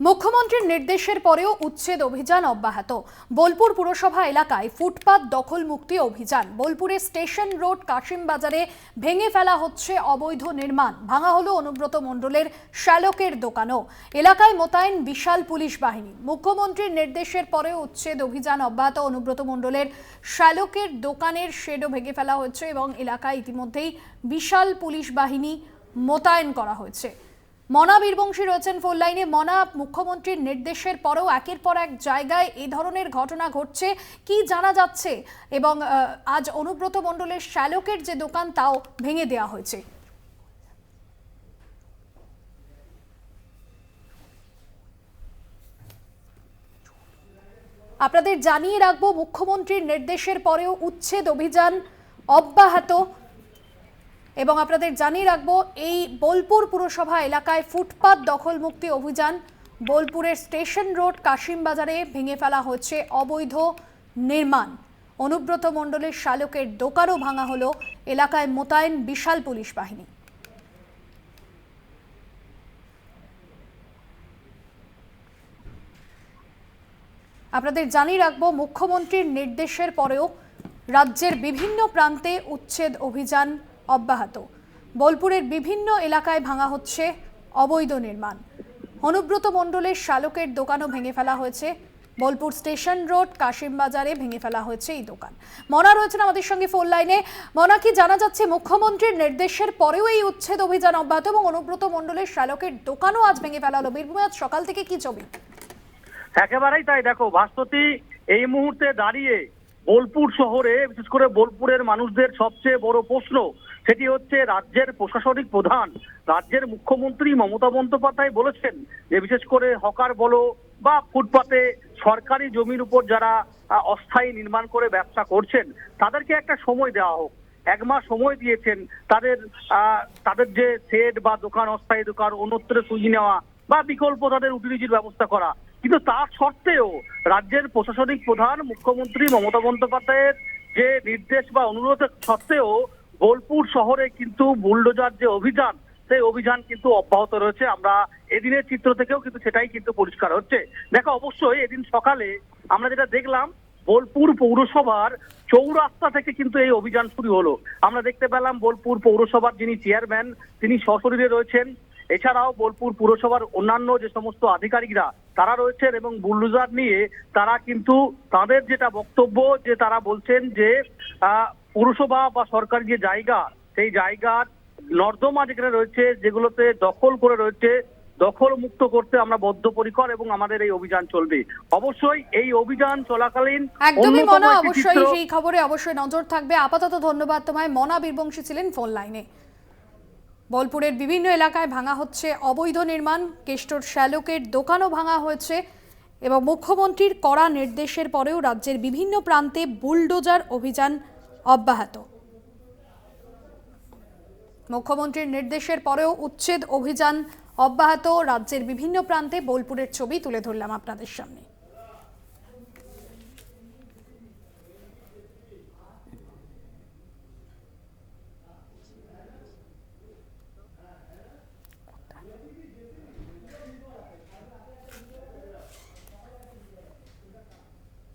মুখ্যমন্ত্রীর নির্দেশের পরেও উচ্ছেদ অভিযান অব্যাহত। বোলপুর পুরসভা এলাকায় ফুটপাত দখল মুক্তি অভিযান। বোলপুরে স্টেশন রোড কাশিম বাজারে ভেঙে ফেলা হচ্ছে অবৈধ নির্মাণ। ভাঙা হলো অনুব্রত মণ্ডলের শ্যালকের দোকানও। এলাকায় মোতায়েন বিশাল পুলিশ বাহিনী। মুখ্যমন্ত্রীর নির্দেশের পরেও উচ্ছেদ অভিযান অব্যাহত অনুব্রত মণ্ডলের শ্যালকের দোকানের শেডও ভেঙে ফেলা হচ্ছে এবং এলাকায় ইতিমধ্যেই বিশাল পুলিশ বাহিনী মোতায়েন করা হয়েছে। মনা বীরবংশী রয়েছেন ফোন লাইনে মনা, মুখ্যমন্ত্রীর নির্দেশের পরেও একের পর এক জায়গায় এই ধরনের ঘটনা ঘটছে। কি জানা যাচ্ছে? এবং আজ অনুব্রত মণ্ডলের শ্যালকের যে দোকান, তাও ভেঙে দেওয়া হয়েছে। আপনাদের জানিয়ে রাখব, মুখ্যমন্ত্রীর নির্দেশের পরেও উচ্ছেদ অভিযান অব্যাহত। এবং আপনাদের জানিয়ে রাখব, এই বোলপুর পুরসভা এলাকায় ফুটপাত দখলমুক্তি অভিযান বোলপুরের স্টেশন রোড কাশিম বাজারে ভেঙে ফেলা হচ্ছে অবৈধ নির্মাণ। অনুব্রত মণ্ডলের শালকের দোকানও ভাঙা হলো এলাকায় মোতায়েন বিশাল পুলিশ বাহিনী। আপনাদের জানিয়ে রাখব, মুখ্যমন্ত্রীর নির্দেশের পরেও রাজ্যের বিভিন্ন প্রান্তে উচ্ছেদ অভিযান অব্যাহত। বোলপুরের বিভিন্ন এলাকায় ভাঙা হচ্ছে অবৈধ নির্মাণ। অনুব্রত মণ্ডলের শালকের দোকানও ভেঙে ফেলা হয়েছে। বোলপুর স্টেশন রোড, কাশিম বাজারে ভেঙে ফেলা হয়েছে এই দোকান। মনা রয়েছেন আমাদের সঙ্গে ফোন লাইনে। মনা, কি জানা যাচ্ছে মুখ্যমন্ত্রীর নির্দেশের পরেও এই উচ্ছেদ অভিযান অব্যাহত এবং অনুব্রত মণ্ডলের শালকের দোকানও আজ ভেঙে ফেলা হলো? বীরভূমে আজ সকাল থেকে কি ছবি? একেবারেই তাই। দেখো ভাস্বতী এই মুহূর্তে দাঁড়িয়ে বোলপুর শহরে, বিশেষ করে বোলপুরের মানুষদের সবচেয়ে বড় প্রশ্ন সেটি হচ্ছে রাজ্যের প্রশাসনিক প্রধান, রাজ্যের মুখ্যমন্ত্রী মমতা বন্দ্যোপাধ্যায় বলেছেন যে, বিশেষ করে হকার বলো বা ফুটপাতে সরকারি জমির উপর যারা অস্থায়ী নির্মাণ করে ব্যবসা করছেন, তাদেরকে একটা সময় দেওয়া হোক। এক মাস সময় দিয়েছেন, তাদের তাদের যে সেট বা দোকান, অস্থায়ী দোকান, অন্যত্র সুইচ নেওয়া বা বিকল্প তাদের উটিলিটির ব্যবস্থা করা। কিন্তু তার সত্ত্বেও রাজ্যের প্রশাসনিক প্রধান, মুখ্যমন্ত্রী মমতা বন্দ্যোপাধ্যায়ের যে নির্দেশ বা অনুরোধের সত্ত্বেও বোলপুর শহরে কিন্তু বুলডোজার যে অভিযান, সেই অভিযান কিন্তু অব্যাহত রয়েছে। আমরা এদিনের চিত্র থেকেও কিন্তু সেটাই কিন্তু পরিষ্কার হচ্ছে। দেখো, অবশ্যই এদিন সকালে আমরা যেটা দেখলাম, বোলপুর পৌরসভার চৌরাস্তা থেকে কিন্তু এই অভিযান শুরু হলো। আমরা দেখতে পেলাম বোলপুর পৌরসভার যিনি চেয়ারম্যান তিনি সশরীরে রয়েছেন। এছাড়াও বোলপুর পুরসভার অন্যান্য যে সমস্ত আধিকারিকরা তারা রয়েছেন এবং বুলডোজার নিয়ে তারা কিন্তু তাদের যেটা বক্তব্য যে তারা বলছেন যে পুরসভা বা সরকারি যে জায়গা সেই জায়গার নর্দমা যেখানে রয়েছে যেগুলোতে দখল করে রয়েছে দখল মুক্ত করতে আমরা বদ্ধপরিকর এবং আমাদের এই অভিযান চলবে। অবশ্যই এই অভিযান চলাকালীন একদমই মনা অবশ্যই সেই খবরে অবশ্যই নজর থাকবে। আপাতত ধন্যবাদ তোমায়। মনা বীরবংশী ছিলেন ফোন লাইনে। বোলপুরের বিভিন্ন এলাকায় ভাঙা হচ্ছে অবৈধ নির্মাণ, কেষ্টর শ্যালকের দোকানও ভাঙা হয়েছে এবং মুখ্যমন্ত্রীর কড়া নির্দেশের পরেও রাজ্যের বিভিন্ন প্রান্তে বুলডোজার অভিযান অব্যাহত। মুখ্যমন্ত্রীর নির্দেশের পরেও উচ্ছেদ অভিযান অব্যাহত। রাজ্যের বিভিন্ন প্রান্তে বোলপুরের ছবি তুলে ধরলাম আপনাদের সামনে।